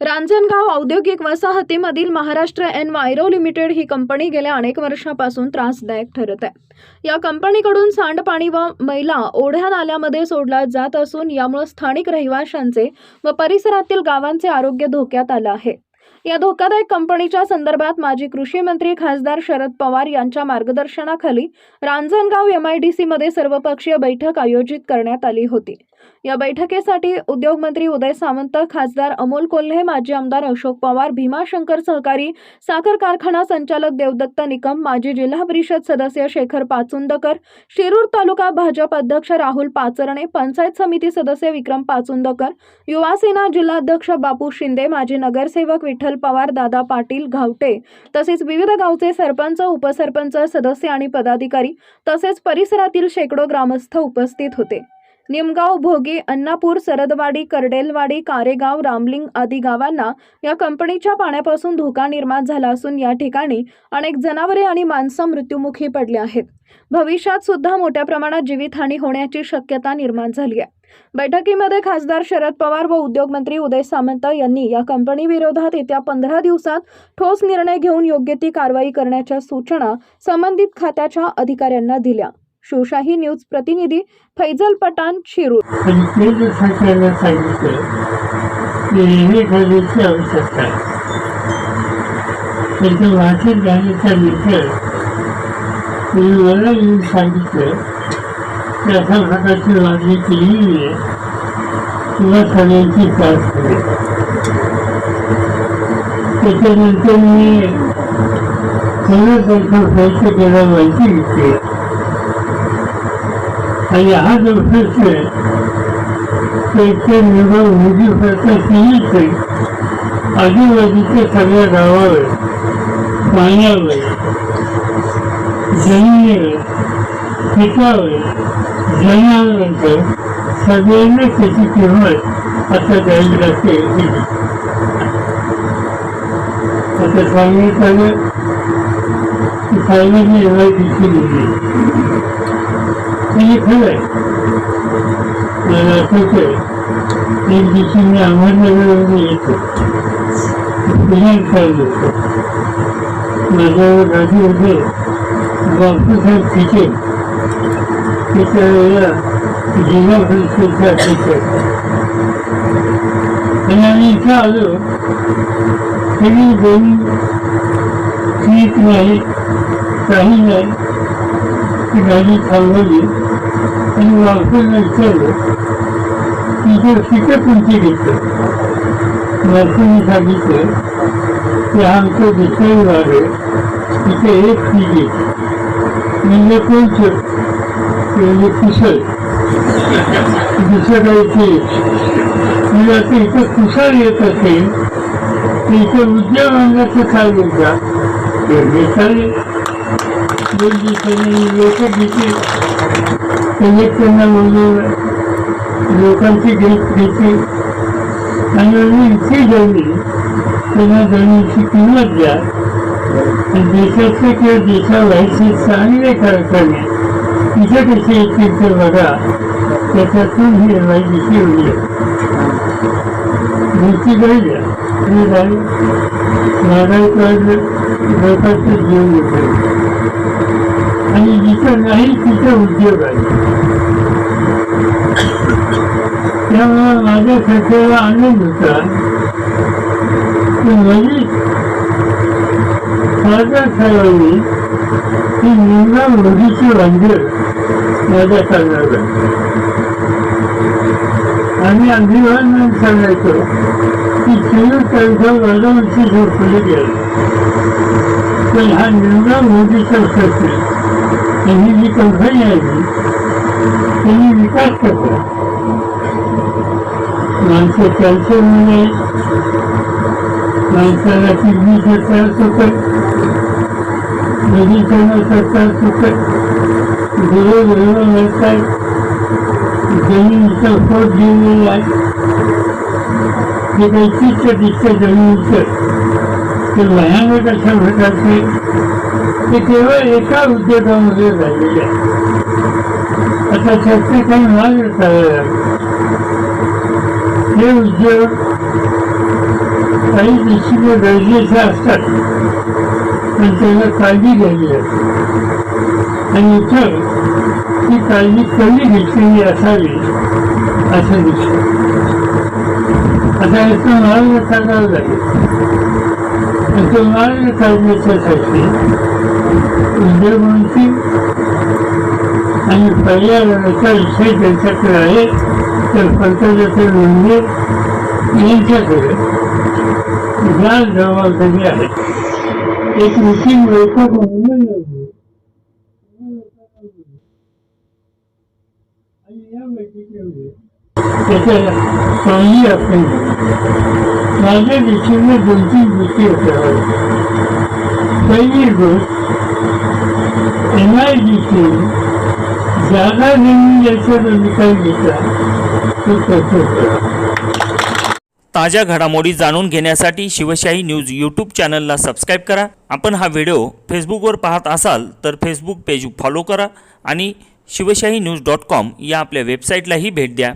रांजणगाव औद्योगिक वसाहतीमधील Maharashtra N वायरो limited ही कंपनी गेल्या अनेक वर्षापासून त्रासदायक ठरत आहे. या कंपनीकडून सांडपाणी व मैला ओढ्या नाल्यामध्ये सोडला जात असून यामुळे स्थानिक रहिवाशांचे व परिसरातील गावांचे आरोग्य धोक्यात आलं आहे. या धोकादायक कंपनीच्या संदर्भात माजी कृषी मंत्री खासदार शरद पवार यांच्या मार्गदर्शनाखाली रांजणगाव डी सीमध्ये सर्वपक्षीय बैठक आयोजित करण्यात आली होती. या बैठकीसाठी उद्योगमंत्री उदय सामंत खासदार अमोल कोल्हे माजी आमदार अशोक पवार भीमाशंकर सहकारी साखर कारखाना संचालक देवदत्त निकम माजी जिल्हा परिषद सदस्य शेखर पाचुंदकर शिरूर तालुका भाजप अध्यक्ष राहुल पाचरणे पंचायत समिती सदस्य विक्रम पाचुंदकर युवासेना जिल्हाध्यक्ष बापू शिंदे माजी नगरसेवक विठ्ठल पवार दादा पाटील घावटे तसेच विविध गावचे सरपंच उपसरपंच सदस्य आणि पदाधिकारी तसेच परिसरातील शेकडो ग्रामस्थ उपस्थित होते. निमगाव भोगी अन्नापूर सरदवाडी करडेलवाडी कारेगाव रामलिंग आदी गावांना या कंपनीच्या पाण्यापासून धोका निर्माण झाला असून या ठिकाणी अनेक जनावरे आणि माणसं मृत्युमुखी पडली आहेत. भविष्यात सुद्धा मोठ्या प्रमाणात जीवितहानी होण्याची शक्यता निर्माण झाली आहे. बैठकीमध्ये खासदार शरद पवार व उद्योगमंत्री उदय सामंत यांनी या कंपनी विरोधात येत्या पंधरा दिवसात ठोस निर्णय घेऊन योग्य ती कारवाई करण्याच्या सूचना संबंधित खात्याच्या अधिकाऱ्यांना दिल्या. शिवशाही न्यूज प्रतिनिधी फैजल पठाण शिरूर सांगितलं की अशा प्रकारची मागणी किंवा सगळ्यांची त्रास त्याच्यानंतर मी सगळं त्यांचा प्रयत्न केला माहिती घेतली आणि हा जो प्रश्न आहे त्याचे निर्माण मोदी सरकार केलीच नाही आजूबाजूच्या सगळ्या गावावर पाण्यावर जमिनीवर पिकावर जनावरांचं सगळ्यांना त्याची किंमत आता द्यायला लागते आता साहेबांनी एवढा दिसून दिली म्हणजे खरं एक दिवशी मी अहमदनगरमध्ये येतो पुण्यात माझ्यावर गाडी होते बापूसाहेब तिथे ते त्यावेळेला जिल्हा परिषदेचे अध्यक्ष आणि आम्ही इथं आलो तरी दोन नाही काही नाही गाडी थांबवली आणि वारकरला विचारलं तिथे तिथे कोणती घेतलं वारकरने सांगितलं की आमचं दुसरं भाग तिथे एक सीट आहे. म्हणजे कोणचं म्हणजे कुशल. दुसरं काही ते म्हणजे आता इथं कुशल येत असेल तर इथं उद्योगांचं काय बोलता हे चालेल दोन दिवसांनी लोक घेतली. कलेक्टरना बोलवलं लोकांची भेट घेतली आणि इतकी इथे त्यांना जमिनीची किंमत द्या. आणि देशाचे किंवा देशाबाहेरचे चांगले कारखाने तिथे कसे येतील ते बघा. त्याच्यातून ही माहिती होईल. भीती द्या. आणि राहील महागाई कळलं लोकांचं जीवन घेतलं आणि जिथं नाही तिथं उद्योग आहे त्यामुळे माझ्या सरकारला आनंद होता की माझी सरकार साहेबांनी ही निम्ना मोदीची वांजर माझ्या कानावर आम्ही अभिमान सांगायचो की शिरूर तालुका वाढवण्याची झोपली गेली पण हा निर्णय मोदीचा सरकार त्यांनी जी कंपनी आहे त्यांनी विकास करतो. माणसं कॅल्शियम मिळेल माणसाला किडनीचा त्रास होतात मेडिसिनचा त्रास होतात गुरु गुरु मिळतात जमिनीचा फोट दिलेला आहे. जे काही चित्र दिसतं जमिनीचं. ते भयानक अशा प्रकारचे ते केवळ एका उद्योगामध्ये झालेले आहे. आता त्याचे काही मार्ग चालले हे उद्योग काही निश्चित गरजेचे असतात. पण त्याला काळजी घ्यावी लागते. आणि इथं ती काळजी कमी घेतलेली असावी असं दिसतं. आता याचा मार्ग काढावा लागेल आणि तो मार्ग काढण्याच्यासाठी उद्योगमंत्री आणि पर्यावरणाचा विषय त्यांच्याकडे आहे तर पंतप्रधान म्हणजे यांच्याकडे या जबाबदारी आहे एक मिटिंग बैठक म्हणून आणि या बैठकीमध्ये त्याच्या तोंडी आपण माझ्या दिशेने दोन तीन गोष्टी होत्या पहिली गोष्ट एम आय डी सी जागा जमीन याचा निकाल घेतला. तो कठोर ताज्या घडामोडी जाणून घेण्यासाठी शिवशाही न्यूज यूट्यूब चॅनलला सबस्क्राईब करा. आपण हा व्हिडिओ फेसबुकवर पाहत असाल तर फेसबुक पेज फॉलो करा आणि शिवशाही न्यूज डॉट कॉम या आपल्या वेबसाईटलाही भेट द्या.